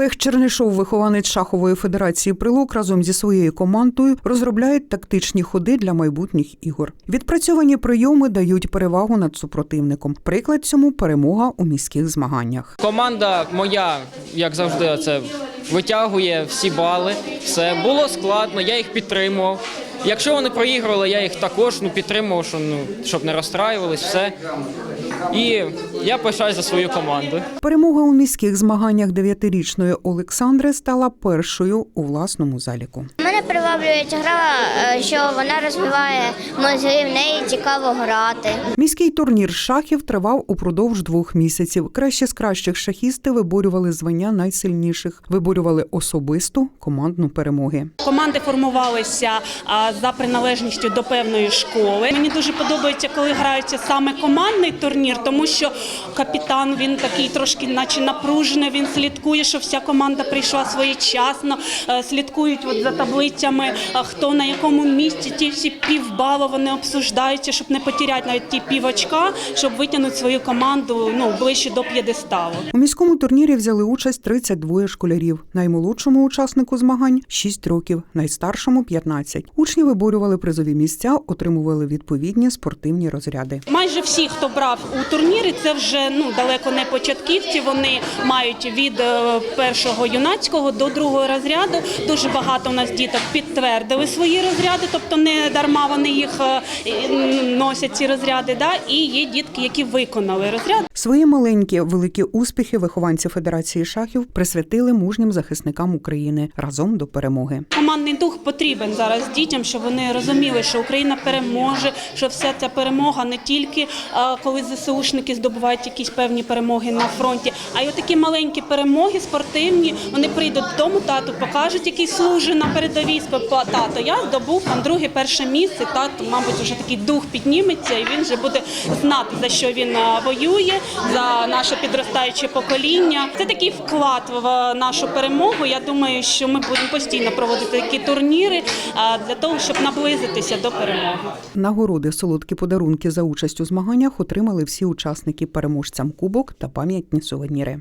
Олег Чернишов, вихованець шахової федерації Прилук, разом зі своєю командою розробляють тактичні ходи для майбутніх ігор. Відпрацьовані прийоми дають перевагу над супротивником. Приклад цьому перемога у міських змаганнях. Команда моя, як завжди, це витягує всі бали. Все було складно, я їх підтримував. Якщо вони проігрували, я їх також ну, підтримував, що, ну, щоб не розстраювались, все. І я пишаюсь за свою команду. Перемога у міських змаганнях дев'ятирічної Олександри стала першою у власному заліку. Мене приваблює ця гра, е, що вона розвиває мозги, в неї цікаво грати. Міський турнір шахів тривав упродовж двох місяців. Кращі з кращих шахісти виборювали звання найсильніших, виборювали особисту командну перемоги. Команди формувалися за приналежністю до певної школи. Мені дуже подобається, коли грається саме командний турнір, тому що капітан він такий трошки, наче напружений. Він слідкує, що вся команда прийшла своєчасно. е, Слідкують от за таблицями, а, хто на якому місці. Ті всі півбала вони обсуждаються, щоб не потеряти навіть ті півочка, щоб витягнути свою команду ну ближче до п'єдесталу. У міському турнірі взяли участь 32 школярів. Наймолодшому учаснику змагань 6 років, найстаршому 15. Учні виборювали призові місця, отримували відповідні спортивні розряди. Майже всі, хто брав у турнірі, це вже ну далеко не початківці. Вони мають від е, першого юнацького до другого розряду. Дуже багато у нас діток підтвердили свої розряди, тобто не дарма вони їх е, носять ці розряди. Да? І є дітки, які виконали розряд. Свої маленькі великі успіхи вихованці Федерації шахів присвятили мужнім захисникам України разом до перемоги. Командний дух потрібен зараз дітям, щоб вони розуміли, що Україна переможе, що вся ця перемога не тільки коли ЗСУшники здобувають якісь певні перемоги на фронті, а й отакі маленькі перемоги спортивні. Вони прийдуть додому, тату покажуть, який служить на передовій. Тато, я здобув там друге перше місце. Тато, мабуть, вже такий дух підніметься, і він вже буде знати за що він воює, за наше підростаюче покоління. Це такий вклад в нашу перемогу. Я думаю, що ми будемо постійно проводити такі турніри для того, щоб наблизитися до перемоги. Нагороди, солодкі подарунки за участь у змаганнях отримали всі учасники переможцям кубок та пам'ятні сувеніри.